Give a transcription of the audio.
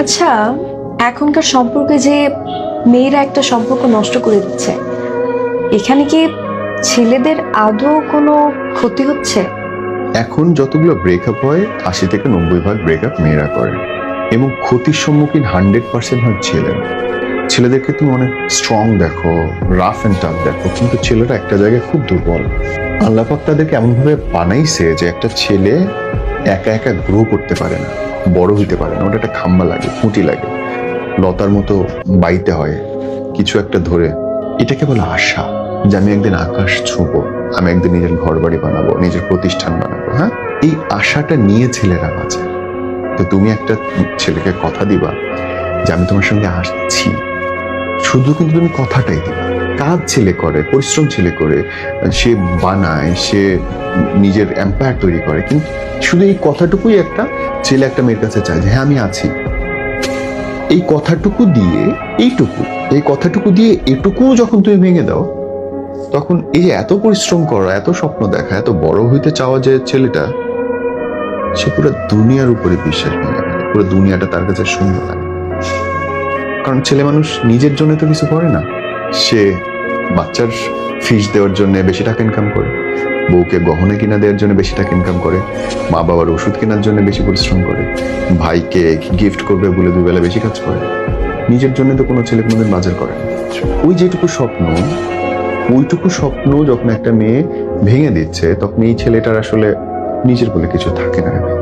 আচ্ছা এখনকার সম্পর্কে যে মেয়েরা একটা সম্পর্ক নষ্ট করে দিচ্ছে, এখানে কি ছেলেদের আদৌ কোনো ক্ষতি হচ্ছে? এখন যতগুলো ব্রেকআপ হয়, আশি থেকে নব্বই ভাগ ব্রেকআপ মেয়েরা করে। এবং ক্ষতির সম্মুখীন হান্ড্রেড পার্সেন্ট হয় ছেলেরা। ছেলেদেরকে তুমি অনেক স্ট্রং দেখো রাফ অ্যান্ড টাফ দেখো, কিন্তু ছেলেরা একটা জায়গায় খুব দুর্বল। আল্লাপাক তাদেরকে এমনভাবে বানাইছে যে একটা ছেলে একা একা গ্রো করতে পারে না। বড় হইতে পারে না, ওটা একটা খাম্বা লাগে, খুঁটি লাগে। লতার মতো বাইতে হয়, কিছু একটা ধরে। এটাকে বলে আশা, যে আমি একদিন আকাশ ছুঁবো, আমি একদিন নিজের ঘর বাড়ি বানাবো, নিজের প্রতিষ্ঠান বানাবো হ্যাঁ? এই আশাটা নিয়ে ছেলেরা বাঁচে। তো তুমি একটা ছেলেকে কথা দিবা, যে আমি তোমার সঙ্গে আসছি। শুধু কিন্তু তুমি কথাটাই দিবা। কাজ ছেলে করে, পরিশ্রম ছেলে করে, সে বানায়, সে নিজের এম্পায়ার তৈরি করে, কিন্তু শুধু এই কথাটুকুই একটা ছেলে একটা মেয়ের কাছে চায় যে হ্যাঁ আমি আছি। এই কথাটুকু দিয়ে, এইটুকু, এই কথাটুকু দিয়ে এটুকু যখন তুমি ভেঙে দাও, তখন এই যে এত পরিশ্রম করা, এত স্বপ্ন দেখা, এত বড় হইতে চাওয়া যে ছেলেটা, সে পুরো দুনিয়ার উপরে বিশ্বাস ভেঙে ফেলে পুরো দুনিয়াটা তার কাছে শূন্য লাগে কারণ ছেলে মানুষ নিজের জন্য তো কিছু করে না। সে বাচ্চার ফিস দেওয়ার জন্য বেশি টাকা ইনকাম করে। বউকে গহনে কিনা দেওয়ার জন্য বেশি টাকা ইনকাম করে মা বাবার ওষুধ কেনার জন্য বেশি পরিশ্রম করে, ভাইকে গিফট করবে বলে দুবেলা বেশি কাজ করে। নিজের জন্য তো কোনো ছেলে কোনোদিন বাজার করে ওই যেটুকু স্বপ্ন, ওইটুকু স্বপ্ন যখন একটা মেয়ে ভেঙে দিচ্ছে, তখন এই ছেলেটার আসলে নিজের বলে কিছু থাকে না।